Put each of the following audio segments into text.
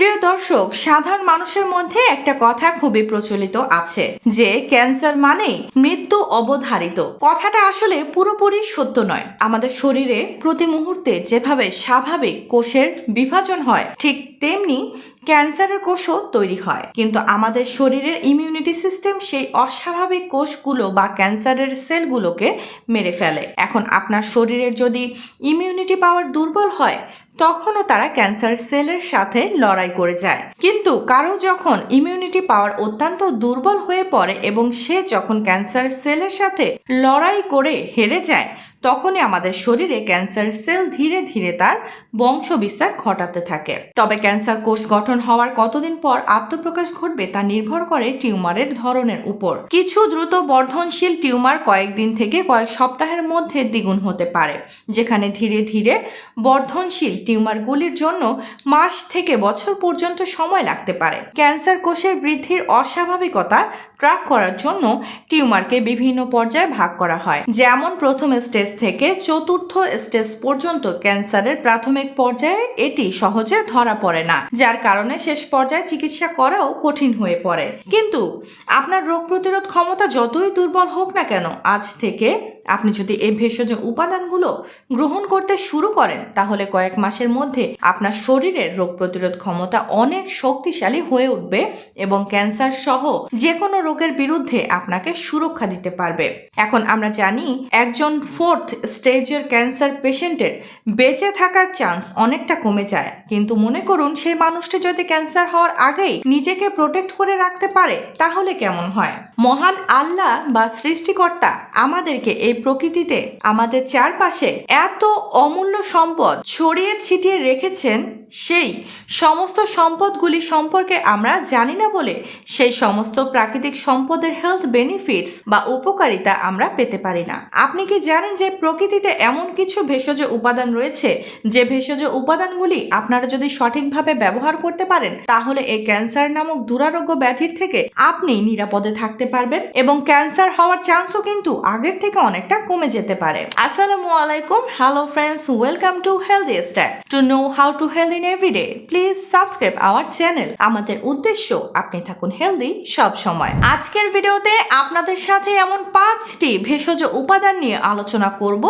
প্রিয় দর্শক, সাধারণ মানুষের মধ্যে একটা কথা খুবই প্রচলিত আছে যে, ক্যান্সার মানেই মৃত্যু অবধারিত। কথাটা আসলে পুরোপুরি সত্য নয়। আমাদের শরীরে প্রতি মুহূর্তে যেভাবে স্বাভাবিক কোষের বিভাজন হয়, ঠিক তেমনি ক্যান্সারের কোষও তৈরি হয়। কিন্তু আমাদের শরীরের ইমিউনিটি সিস্টেম সেই অস্বাভাবিক কোষগুলো বা ক্যান্সারের সেলগুলোকে মেরে ফেলে। এখন আপনার শরীরের যদি ইমিউনিটি পাওয়ার দুর্বল হয় তখনও তারা ক্যান্সার সেলের সাথে লড়াই করে যায়। কিন্তু কারও যখন ইমিউনিটি পাওয়ার অত্যন্ত দুর্বল হয়ে পড়ে এবং সে যখন ক্যান্সার সেলের সাথে লড়াই করে হেরে যায় তখনই আমাদের শরীরে ক্যান্সার সেল ধীরে ধীরে তার বংশ বিস্তার ঘটাতে থাকে। তবে ক্যান্সার কোষ গঠন হওয়ার কতদিন পর আত্মপ্রকাশ ঘটবে তা নির্ভর করে টিউমারের ধরনের উপর। কিছু দ্রুত বর্ধনশীল টিউমার কয়েকদিন থেকে কয়েক সপ্তাহের মধ্যে দ্বিগুণ হতে পারে, যেখানে ধীরে ধীরে বর্ধনশীল টিউমারগুলির জন্য মাস থেকে বছর পর্যন্ত সময় লাগতে পারে। ক্যান্সার কোষের বৃদ্ধির অস্বাভাবিকতা ট্র্যাক করার জন্য টিউমারকে বিভিন্ন পর্যায়ে ভাগ করা হয়। যেমন প্রথম স্টেজ থেকে চতুর্থ স্টেজ পর্যন্ত ক্যান্সারের প্রাথমিক পর্যায়ে এটি সহজে ধরা পড়ে না, যার কারণে শেষ পর্যায়ে চিকিৎসা করাও কঠিন হয়ে পড়ে। কিন্তু আপনার রোগ প্রতিরোধ ক্ষমতা যতই দুর্বল হোক না কেন, আজ থেকে আপনি যদি এই ভেষজ উপাদানগুলো গ্রহণ করতে শুরু করেন, তাহলে কয়েক মাসের মধ্যে আপনার শরীরের রোগ প্রতিরোধ ক্ষমতা অনেক শক্তিশালী হয়ে উঠবে এবং ক্যান্সার সহ যে কোনো রোগের বিরুদ্ধে আপনাকে সুরক্ষা দিতে পারবে। এখন আমরা জানি একজন ফোর্থ স্টেজের ক্যান্সার পেশেন্টের বেঁচে থাকার চান্স অনেকটা কমে যায়। কিন্তু মনে করুন, সেই মানুষটি যদি ক্যান্সার হওয়ার আগেই নিজেকে প্রোটেক্ট করে রাখতে পারে, তাহলে কেমন হয়? মহান আল্লাহ বা সৃষ্টিকর্তা আমাদেরকে এই প্রকৃতিতে আমাদের চারপাশে এত অমূল্য সম্পদ ছড়িয়ে ছিটিয়ে রেখেছেন সেই সমস্ত সম্পদগুলি সম্পর্কে আমরা জানি না বলে সেই সমস্ত প্রাকৃতিক সম্পদের হেলথ বেনিফিটস বা উপকারিতা আমরা পেতে পারি না। আপনি কি জানেন যে প্রকৃতিতে এমন কিছু ভেষজ উপাদান রয়েছে? যে ভেষজ উপাদানগুলি আপনারা যদি সঠিকভাবে ব্যবহার করতে পারেন, তাহলে এই ক্যান্সার নামক দুরারোগ্য ব্যাধির থেকে আপনি নিরাপদে থাকতে পারবেন এবং ক্যান্সার হওয়ার চান্সও কিন্তু আগের থেকে অনেকটা কমে যেতে পারে। আসসালামু আলাইকুম hello friends welcome to healthy style to know how to healthy in everyday please subscribe our channel আমাদের উদ্দেশ্য, আপনি থাকুন হেলদি সব সময়। আজকের ভিডিওতে আপনাদের সাথে এমন পাঁচটি ভেষজ উপাদান নিয়ে আলোচনা করব,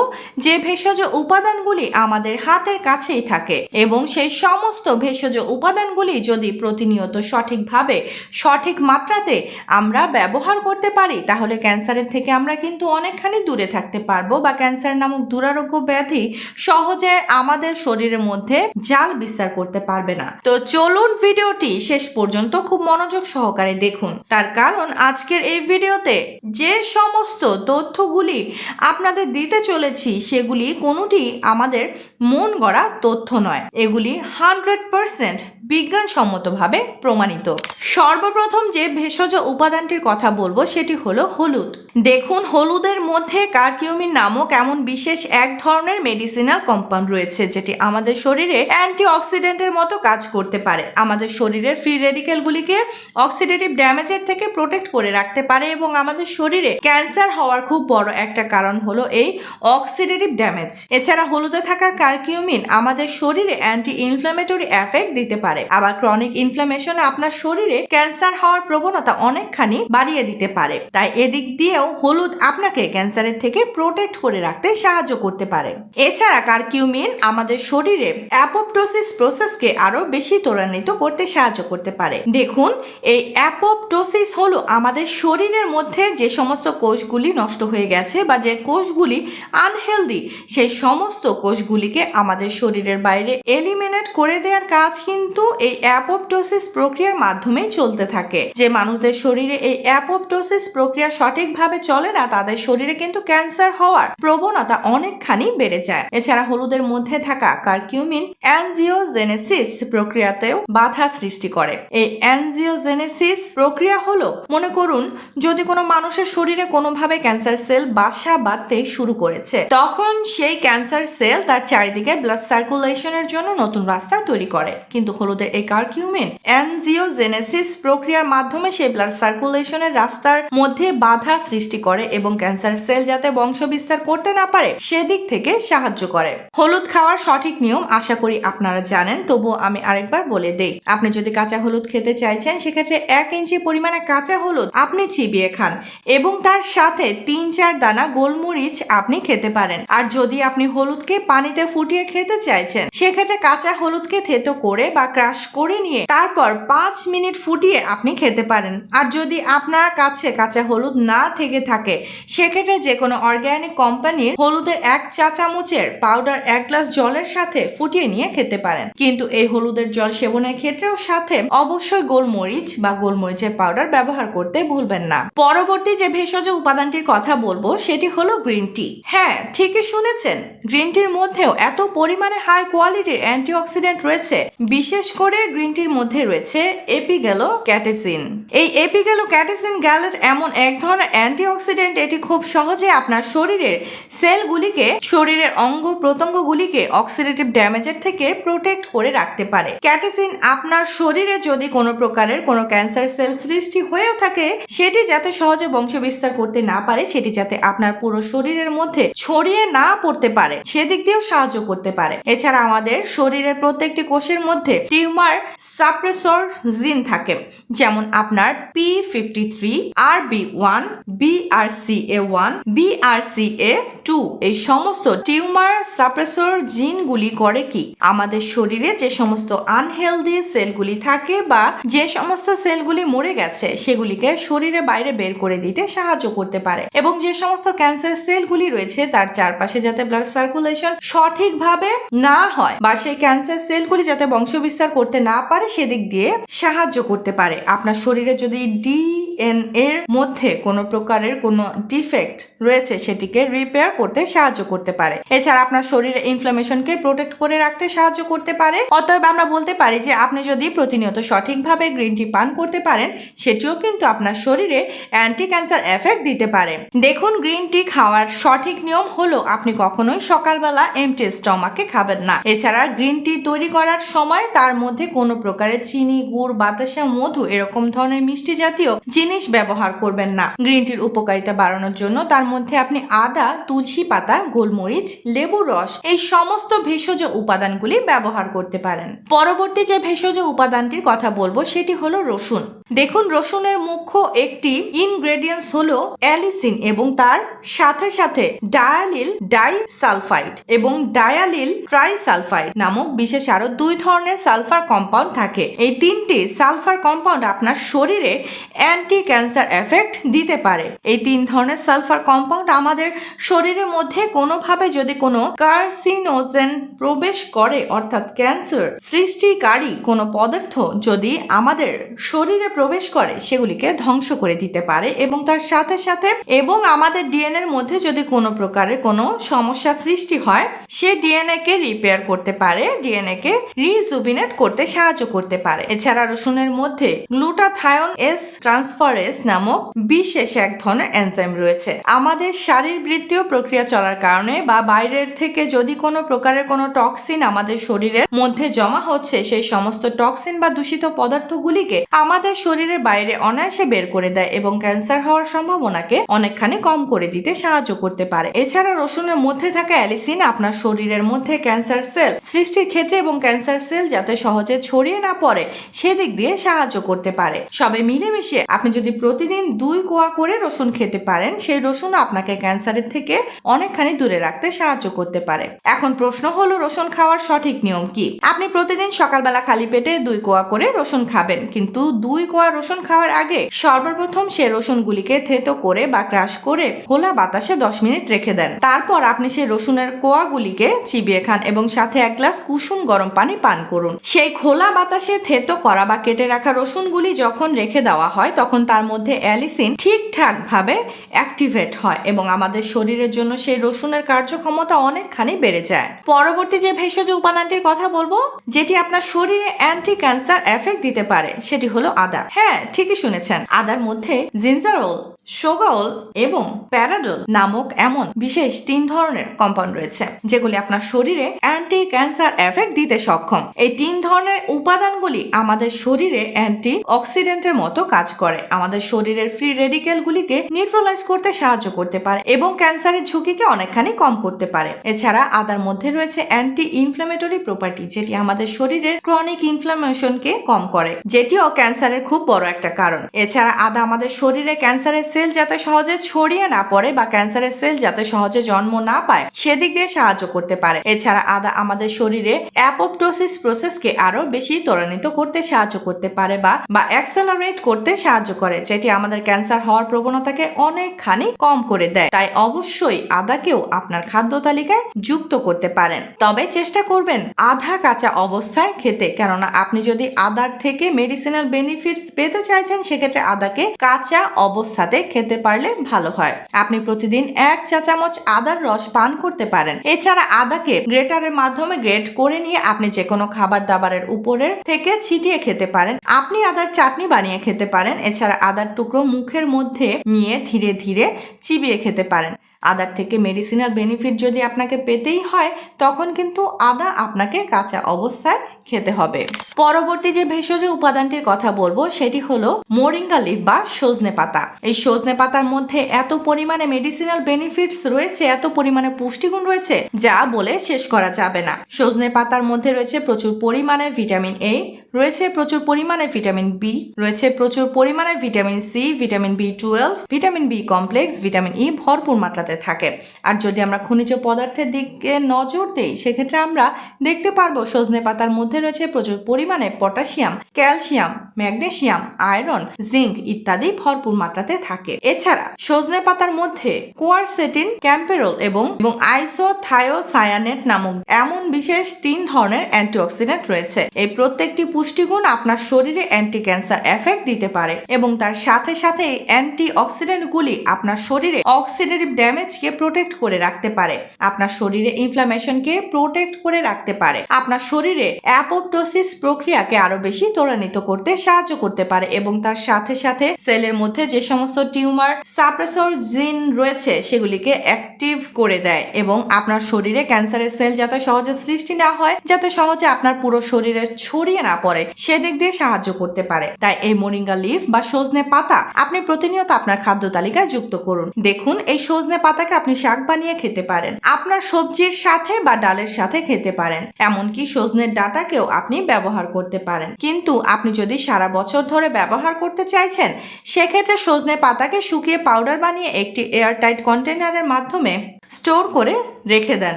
যে ভেষজ উপাদানগুলি আমাদের হাতের কাছেই থাকে এবং সেই সমস্ত ভেষজ উপাদানগুলি যদি প্রতিনিয়ত সঠিকভাবে, সঠিক মাত্রাতে আমরা ব্যবহার করতে পারি, তাহলে ক্যান্সারের থেকে আমরা কিন্তু অনেকখানি দূরে থাকতে পারব বা ক্যান্সার নামক দুরারোগ্য ব্যাধি সহজে আমাদের শরীরের মধ্যে জাল বিস্তার করতে পারবে না। তো চলুন ভিডিওটি শেষ পর্যন্ত খুব মনোযোগ সহকারে দেখুন। তার কারণ আজকের এই ভিডিওতে যে সমস্ত তথ্যগুলি আপনাদের দিতে চলেছি, সেগুলি কোনোটি আমাদের মন গড়া তথ্য নয়। এগুলি হান্ড্রেড পারসেন্ট বিজ্ঞানসম্মতভাবে প্রমাণিত। সর্বপ্রথম যে ভেষজ উপাদানটির কথা বলব সেটি হলো হলুদ। দেখুন, হলুদের মধ্যে কার্কিউমিন নামক এমন বিশেষ এক ধরনের মেডিসিনাল কম্পাউন্ড রয়েছে, যেটি আমাদের শরীরে অ্যান্টি অক্সিডেন্টের মতো কাজ করতে পারে। আমাদের শরীরের ফ্রি রেডিকেলগুলিকে অক্সিডেটিভ ড্যামেজের থেকে প্রোটেক্ট করে রাখতে পারে এবং আমাদের শরীরে ক্যান্সার হওয়ার খুব বড় একটা কারণ হলো এই অক্সিডেটিভ ড্যামেজ এছাড়া হলুদে থাকা কার্কিউমিন আমাদের শরীরে অ্যান্টি ইনফ্লামেটরি এফেক্ট দিতে পারে। আবার ক্রনিক ইনফ্লামেশনে আপনার শরীরে ক্যান্সার হওয়ার প্রবণতা অনেকখানি বাড়িয়ে দিতে পারে। তাই এদিক দিয়েও হলুদ আপনাকে ক্যান্সারের থেকে প্রোটেক্ট করে রাখতে সাহায্য করতে পারে। এছাড়া কার্কিউমিন আমাদের শরীরে অ্যাপোপ্টোসিস প্রসেসকে আরও বেশি ত্বরান্বিত করতে সাহায্য করতে পারে। দেখুন, এই অ্যাপোপ্টোসিস হলো আমাদের শরীরের মধ্যে যে সমস্ত কোষগুলি নষ্ট হয়ে গেছে বা যে কোষগুলি আনহেলদি সেই সমস্ত কোষগুলিকে আমাদের শরীরের বাইরে এলিমিনেট করে দেওয়ার কাজ কিন্তু এই অ্যাপোপ্টোসিস প্রক্রিয়ার মাধ্যমেই চলতে থাকে। যে মানুষদের শরীরে এই অ্যাপোপ্টোসিস প্রক্রিয়া সঠিকভাবে চলে না, তাদের শরীরে কিন্তু ক্যান্সার হওয়ার প্রবণতা অনেকখানি বেড়ে যায়। এছাড়া হলুদের মধ্যে থাকা কার্কিউমিন অ্যানজিওজেনেসিস প্রক্রিয়াতেও বাধা সৃষ্টি করে। এই অ্যানজিওজেনেসিস প্রক্রিয়া হলো, মনে করুন, যদি কোনো মানুষের শরীরে কোনোভাবে ক্যান্সার সেল বাসা বাঁধতে শুরু করেছে, তখন সেই ক্যান্সার সেল তার চারিদিকে ব্লাড সার্কুলেশনের জন্য নতুন রাস্তা তৈরি করে। কিন্তু হলুদের হলুদের এই কার্কিউমিন অ্যানজিওজেনেসিস প্রক্রিয়ার মাধ্যমে সে ব্লাড সার্কুলেশনের রাস্তার মধ্যে বাধা সৃষ্টি করে এবং ক্যান্সার সেল যাতে বংশ বিস্তার করতে না পারে, সেদিক থেকে সাহায্য করে। হলুদ খাওয়ার সঠিক নিয়ম আশা করি আপনারা জানেন, তবুও আমি আরেকবার বলে দেই, আপনি যদি কাঁচা হলুদ খেতে চাইছেন, সেক্ষেত্রে এক ইঞ্চি পরিমাণে কাঁচা হলুদ আপনি চিবিয়ে খান এবং তার সাথে তিন চার দানা গোলমরিচ আপনি খেতে পারেন। আর যদি আপনি হলুদকে পানিতে ফুটিয়ে খেতে চাইছেন, সেক্ষেত্রে কাঁচা হলুদকে থেতো করে বা ক্রাশ করে নিয়ে তারপর পাঁচ মিনিট ফুটিয়ে আপনি খেতে পারেন। আর যদি আপনার কাছে কাঁচা হলুদ না থেকে থাকে, সেক্ষেত্রে যে কোনো অর্গ্যানিক কোম্পানির হলুদের এক চা চামচের পাউডার এক গ্লাস জলের সাথে ফুটিয়ে নিয়ে খেতে পারেন। কিন্তু এই হলুদের জল সেবনের ক্ষেত্রেও সাথে অবশ্যই গোলমরিচ বা গোলমরিচের পাউডার ব্যবহার করতে ভুলবেন না। পরবর্তী যে ভেষজ উপাদানটির কথা বলব, সেটি হলো গ্রিন টি হ্যাঁ ঠিকই শুনেছেন। গ্রিন টির মধ্যেও এত পরিমাণে হাই কোয়ালিটির অ্যান্টিঅক্সিডেন্ট রয়েছে, বিশেষ করে গ্রিন টির মধ্যে রয়েছে এপিগ্যালো ক্যাটেসিন এই এপিগ্যালো ক্যাটেসিন গ্যালেট এমন এক ধরনের অ্যান্টিঅক্সিডেন্ট এটি খুব সহজে আপনার শরীরের সেলগুলিকে শরীরের অঙ্গ প্রত্যঙ্গগুলিকে অক্সিডেটিভ ড্যামেজের থেকে প্রোটেক্ট করে রাখতে পারে। ক্যাটেসিন আপনার শরীরে যদি কোনো প্রকারের কোনো ক্যান্সার সেল সৃষ্টি হয়েও থাকে, সেটি যাতে সহজে বংশ বিস্তার করতে না পারে, সেটি যাতে আপনার পুরো শরীরের মধ্যে ছড়িয়ে না পড়তে পারে, সেদিক দিয়েও সাহায্য করতে পারে। এছাড়া আমাদের শরীরের প্রত্যেকটি কোষের মধ্যে টিউমার সাপ্রেসর জিন থাকে, যেমন আপনার P fifty three R B one B R C A one B R C A two এই সমস্ত টিউমার সাপ্রেসর জিনগুলি করে কি? আমাদের শরীরে যে সমস্ত আনহেলদি সেলগুলি থাকে বা যে সমস্ত সেলগুলি মরে গেছে, সেগুলিকে শরীরে বাইরে বের করে দিতে সাহায্য করতে পারে। এবং যে সমস্ত ক্যান্সার সেলগুলি রয়েছে, তার চারপাশে যাতে ব্লাড সার্কুলেশন সঠিকভাবে না হয়, বা সেই ক্যান্সার সেলগুলি যাতে বংশ বিস্তার করতে না পারে সেদিক দিয়ে সাহায্য করতে পারে। আপনার শরীরে যদি ডিএনএ এর মধ্যে কোনো প্রকারের কোনো ডিফেক্ট রয়েছে, সেটিকে রিপেয়ার করতে সাহায্য করতে পারে। এছাড়া আপনার শরীরে ইনফ্লামেশনকে প্রোটেক্ট করে রাখতে সাহায্য করতে পারে। অতএব আমরা বলতে পারি যে, আপনি যদি প্রতিনিয়ত সঠিকভাবে গ্রিন টি পান করতে পারেন, সেটিও কিন্তু আপনার শরীরে অ্যান্টি ক্যান্সার এফেক্ট দিতে পারে। দেখুন গ্রিন টি খাওয়ার সঠিক নিয়ম হলো, আপনি কখনোই সকালবেলা এমটি স্টমাকে খাবেন না। এছাড়া গ্রিন টি তৈরি করার সময় তার মধ্যে কোনো প্রকারের চিনি, গুড়, বাতাসা, মধু এরকম ধরনের মিষ্টি জাতীয় জিনিস ব্যবহার করবেন না। গ্রিন টির উপকারিতা বাড়ানোর জন্য তার মধ্যে আপনি আদা, তুলসী পাতা, গোলমরিচ, লেবুর রস এই সমস্ত ভেষজ উপাদানগুলি ব্যবহার করতে পারেন। পরবর্তী যে ভেষজ উপাদানটির কথা বলব সেটি হলো রসুন। দেখুন, রসুনের মুখ্য একটি ইনগ্রেডিয়েন্টস হলো অ্যালিসিন এবং তার সাথে সাথে ডায়ালিল ডাইসালফাইড এবং ডায়ালিল ট্রাইসালফাইড নামক বিশেষ আরও দুই ধরনের সালফার কম্পাউন্ড থাকে। এই তিনটি সালফার কম্পাউন্ড আপনার শরীরে অ্যান্টি ক্যান্সার এফেক্ট দিতে পারে। এই তিন ধরনের সালফার কম্পাউন্ড আমাদের শরীরের মধ্যে কোনোভাবে যদি কোনো কার্সিনোজেন প্রবেশ করে, অর্থাৎ ক্যান্সার সৃষ্টিকারী কোনো পদার্থ যদি আমাদের শরীরে প্রবেশ করে, সেগুলিকে ধ্বংস করে দিতে পারে এবং তার সাথে সাথে এবং আমাদের ডিএনএর মধ্যে যদি কোনো প্রকারের কোনো সমস্যা সৃষ্টি হয়, সে ডিএনএ কে রিপেয়ার করতে পারে, ডিএনএ কে রিজুবিনেট করতে সাহায্য করতে পারে। এছাড়া রসুনের মধ্যে গ্লুটাথায়ন এস ট্রান্সফারেস নামক বিশেষ এক ধরনের এনজাইম রয়েছে। আমাদের শারীরবৃত্তীয় প্রক্রিয়া চলার কারণে বা বাইরের থেকে যদি কোনো প্রকারের কোনো টক্সিন আমাদের শরীরের মধ্যে জমা হচ্ছে, সেই সমস্ত টক্সিন বা দূষিত পদার্থগুলিকে আমাদের শরীরের বাইরে অনায়াসে বের করে দেয় এবং ক্যান্সার হওয়ার সম্ভাবনাকে অনেকখানি কম করে দিতে সাহায্য করতে পারে। এছাড়া রসুনের মধ্যে থাকা অ্যালিসিন আপনার শরীরের মধ্যে ক্যান্সার সেল সৃষ্টির ক্ষেত্রে এবং ক্যান্সার সেল যাতে সহজে ছড়িয়ে না পড়ে, সেদিক দিয়ে সাহায্য করতে পারে। সবে মিলেমিশে আপনি যদি প্রতিদিন দুই কোয়া করে রসুন খেতে পারেন, সেই রসুন আপনাকে ক্যান্সারের থেকে অনেকখানি দূরে রাখতে সাহায্য করতে পারে। এখন প্রশ্ন হলো, রসুন খাওয়ার সঠিক নিয়ম কি? আপনি প্রতিদিন সকালবেলা খালি পেটে দুই কোয়া করে রসুন খাবেন, কিন্তু দুই কোয়া রসুন খাওয়ার আগে সর্বপ্রথম সে রসুনগুলিকে থেতো করে বা ক্রাশ করে খোলা বাতাসে দশ মিনিট রেখে দেন। তারপর আপনি সেই রসুনের কোয়াগুলিকে চিবিয়ে খান এবং সাথে এক গ্লাস কুসুম গরম পানি পান করুন। সেই খোলা বাতাসে থেতো করা বা কেটে রাখা রসুনগুলি যখন রেখে দেওয়া হয়, তখন তার মধ্যে অ্যালিসিন ঠিকঠাকভাবে অ্যাক্টিভেট হয় এবং আমাদের শরীরের জন্য সেই রসুনের কার্যক্ষমতা অনেকখানি বেড়ে যায়। পরবর্তী যে ভেষজ উপাদানটির কথা বলব, যেটি আপনার শরীরে অ্যান্টি ক্যান্সার এফেক্ট দিতে পারে, সেটি হলো আদা। হ্যাঁ ঠিকই শুনেছেন। আদার মধ্যে জিঞ্জারোল সোগাওল এবং প্যারাডল নামক এমন বিশেষ তিন ধরনের কম্পাউন্ড রয়েছে, যেগুলি আপনার শরীরে অ্যান্টি ক্যান্সার এফেক্ট দিতে সক্ষম। এই তিন ধরনের উপাদানগুলি আমাদের শরীরে অ্যান্টি অক্সিডেন্টের মতো কাজ করে। আমাদের শরীরের ফ্রি রেডিকেলগুলিকে নিউট্রালাইজ করতে সাহায্য করতে পারে এবং ক্যান্সারের ঝুঁকিকে অনেকখানি কম করতে পারে। এছাড়া আদার মধ্যে রয়েছে অ্যান্টি ইনফ্লামেটরি প্রপার্টি যেটি আমাদের শরীরের ক্রনিক ইনফ্লামেশনকে কম করে, যেটিও ক্যান্সারের খুব বড় একটা কারণ। এছাড়া আদা আমাদের শরীরে ক্যান্সারের সেল যাতে সহজে ছড়িয়ে না পড়ে বা ক্যান্সারের সেল যাতে সহজে জন্ম না পায়, সেদিক দিয়ে সাহায্য করতে পারে। এছাড়া আদা আমাদের শরীরে অ্যাপোপ্টোসিস প্রসেসকে আরও বেশি ত্বরান্বিত করতে সাহায্য করতে পারে বা বা অ্যাক্সেলারেট করতে সাহায্য করে, যেটি আমাদের ক্যান্সার হওয়ার প্রবণতাকে অনেকখানি কম করে দেয়। তাই অবশ্যই আদাকেও আপনার খাদ্য তালিকায় যুক্ত করতে পারেন। তবে চেষ্টা করবেন আধা কাঁচা অবস্থায় খেতে, কেননা আপনি যদি আদার থেকে মেডিসিনাল বেনিফিটস পেতে চাইছেন, সেক্ষেত্রে আদাকে কাঁচা অবস্থাতে খেতে পারলে ভালো হয়। আপনি প্রতিদিন এক চা চামচ আদার রস পান করতে পারেন। এছাড়া আদাকে গ্রেটারের মাধ্যমে গ্রেট করে নিয়ে আপনি যে কোনো খাবার দাবারের উপরের থেকে ছিটিয়ে খেতে পারেন। আপনি আদার চাটনি বানিয়ে খেতে পারেন। এছাড়া আদার টুকরো মুখের মধ্যে নিয়ে ধীরে ধীরে চিবিয়ে খেতে পারেন। আদার থেকে মেডিসিনাল বেনিফিট যদি আপনাকে পেতেই হয়, তখন কিন্তু আদা আপনাকে কাঁচা অবস্থায় খেতে হবে। পরবর্তী যে ভেষজ উপাদানটির কথা বলব, সেটি হলো মোরিঙ্গা লিফ বা সজনে পাতা। এই সজনে পাতার মধ্যে এত পরিমাণে মেডিসিনাল বেনিফিটস রয়েছে, এত পরিমাণে পুষ্টিগুণ রয়েছে, যা বলে শেষ করা যাবে না। সজনে পাতার মধ্যে রয়েছে প্রচুর পরিমাণে ভিটামিন এ রয়েছে প্রচুর পরিমাণে ভিটামিন বি রয়েছে প্রচুর পরিমাণে vitamin C vitamin B twelve vitamin B complex vitamin E ভরপুর মাত্রাতে থাকে। আর যদি আমরা খনিজ পদার্থের দিকে নজর দিই, সেক্ষেত্রে আমরা দেখতে পারব সজনে পাতার মধ্যে রয়েছে প্রচুর পরিমাণে potassium, calcium magnesium iron, zinc ইত্যাদি ভরপুর মাত্রাতে থাকে। এছাড়া সজনে পাতার মধ্যে কোয়ারসেটিন, ক্যাম্পেরল এবং এবং আইসোথায়োসায়ানেট নামক এমন বিশেষ তিন ধরনের অ্যান্টিঅক্সিডেন্ট রয়েছে। এই প্রত্যেকটি পুষ্টিগুণ আপনার শরীরে অ্যান্টি ক্যান্সার এফেক্ট দিতে পারে এবং তার সাথে সাথে অ্যান্টি অক্সিডেন্টগুলি আপনার শরীরে অক্সিডেটিভ ড্যামেজকে প্রোটেক্ট করে রাখতে পারে। আপনার শরীরে ইনফ্লামেশনকে প্রোটেক্ট করে রাখতে পারে। আপনার শরীরে অ্যাপোপ্টোসিস প্রক্রিয়াকে আরও বেশি ত্বরান্বিত করতে সাহায্য করতে পারে এবং তার সাথে সাথে সেলের মধ্যে যে সমস্ত টিউমার সাপ্রেসর জিন রয়েছে সেগুলিকে অ্যাক্টিভ করে দেয় এবং আপনার শরীরে ক্যান্সারের সেল যাতে সহজে সৃষ্টি না হয়, যাতে সহজে আপনার পুরো শরীরে ছড়িয়ে না পড়ে। সেদিক দিয়ে সাহায্য করতে পারে। তাই এই মোরিঙ্গা লিফ বা সজনে পাতা আপনি প্রতিনিয়ত আপনার খাদ্য তালিকায় যুক্ত করুন। দেখুন, এই সজনে পাতাকে আপনি শাক বানিয়ে খেতে পারেন, আপনার সবজির সাথে বা ডালের সাথে খেতে পারেন, এমনকি সজনের ডাটাকেও আপনি ব্যবহার করতে পারেন। কিন্তু আপনি যদি সারা বছর ধরে ব্যবহার করতে চাইছেন, সেক্ষেত্রে সজনে পাতাকে শুকিয়ে পাউডার বানিয়ে একটি এয়ারটাইট কন্টেনারের মাধ্যমে স্টোর করে রেখে দেন।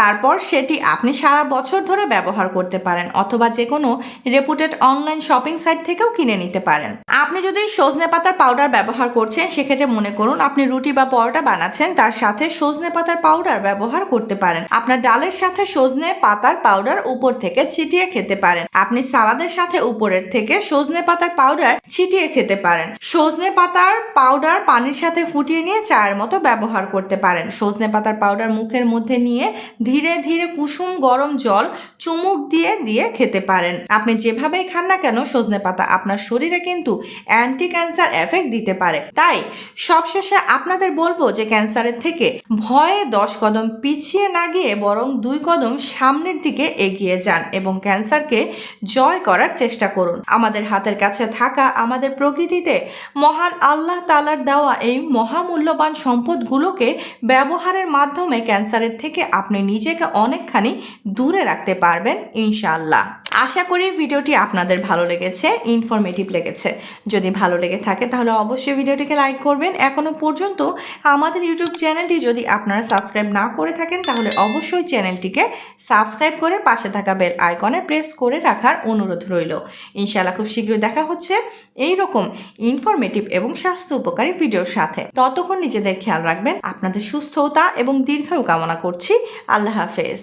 তারপর সেটি আপনি সারা বছর ধরে ব্যবহার করতে পারেন অথবা যে কোনো রেপুটেড অনলাইন শপিং সাইট থেকেও কিনে নিতে পারেন। আপনি যদি সজনে পাতার পাউডার ব্যবহার করছেন, সেক্ষেত্রে মনে করুন আপনি রুটি বা পরোটা বানাচ্ছেন, তার সাথে সজনে পাতার পাউডার ব্যবহার করতে পারেন। আপনার ডালের সাথে সজনে পাতার পাউডার উপর থেকে ছিটিয়ে খেতে পারেন। আপনি সালাদের সাথে উপরের থেকে সজনে পাতার পাউডার ছিটিয়ে খেতে পারেন। সজনে পাতার পাউডার পানির সাথে ফুটিয়ে নিয়ে চায়ের মতো ব্যবহার করতে পারেন। সজনে পাতার পাউডার মুখের মধ্যে নিয়ে ধীরে ধীরে কুসুম গরম জল চুমুক দিয়ে দিয়ে খেতে পারেন। আপনি যেভাবেই খান না কেন, সজনে পাতা আপনার শরীরে কিন্তু অ্যান্টি ক্যান্সার এফেক্ট দিতে পারে। তাই সবশেষে আপনাদের বলব যে ক্যান্সারের থেকে ভয়ে দশ কদম পিছিয়ে না গিয়ে বরং দুই কদম সামনের দিকে এগিয়ে যান এবং ক্যান্সারকে জয় করার চেষ্টা করুন। আমাদের হাতের কাছে থাকা আমাদের প্রকৃতিতে মহান আল্লাহ তালার দেওয়া এই মহামূল্যবান সম্পদগুলোকে ব্যবহারের মাধ্যমে ক্যান্সারের থেকে আপনি নিজেকে অনেকখানি দূরে রাখতে পারবেন ইনশাআল্লাহ। আশা করি ভিডিওটি আপনাদের ভালো লেগেছে ইনফরমেটিভ লেগেছে। যদি ভালো লেগে থাকে তাহলে অবশ্যই ভিডিওটিকে লাইক করবেন। এখনও পর্যন্ত আমাদের ইউটিউব চ্যানেলটি যদি আপনারা সাবস্ক্রাইব না করে থাকেন তাহলে অবশ্যই চ্যানেলটিকে সাবস্ক্রাইব করে পাশে থাকা বেল আইকনে প্রেস করে রাখার অনুরোধ রইল। ইনশাআল্লাহ খুব শীঘ্রই দেখা হচ্ছে এই রকম ইনফরমেটিভ এবং স্বাস্থ্য উপকারী ভিডিওর সাথে। ততক্ষণ নিজেদের খেয়াল রাখবেন। আপনাদের সুস্থতা এবং দীর্ঘায়ু কামনা করছি। আল্লাহ হাফেজ।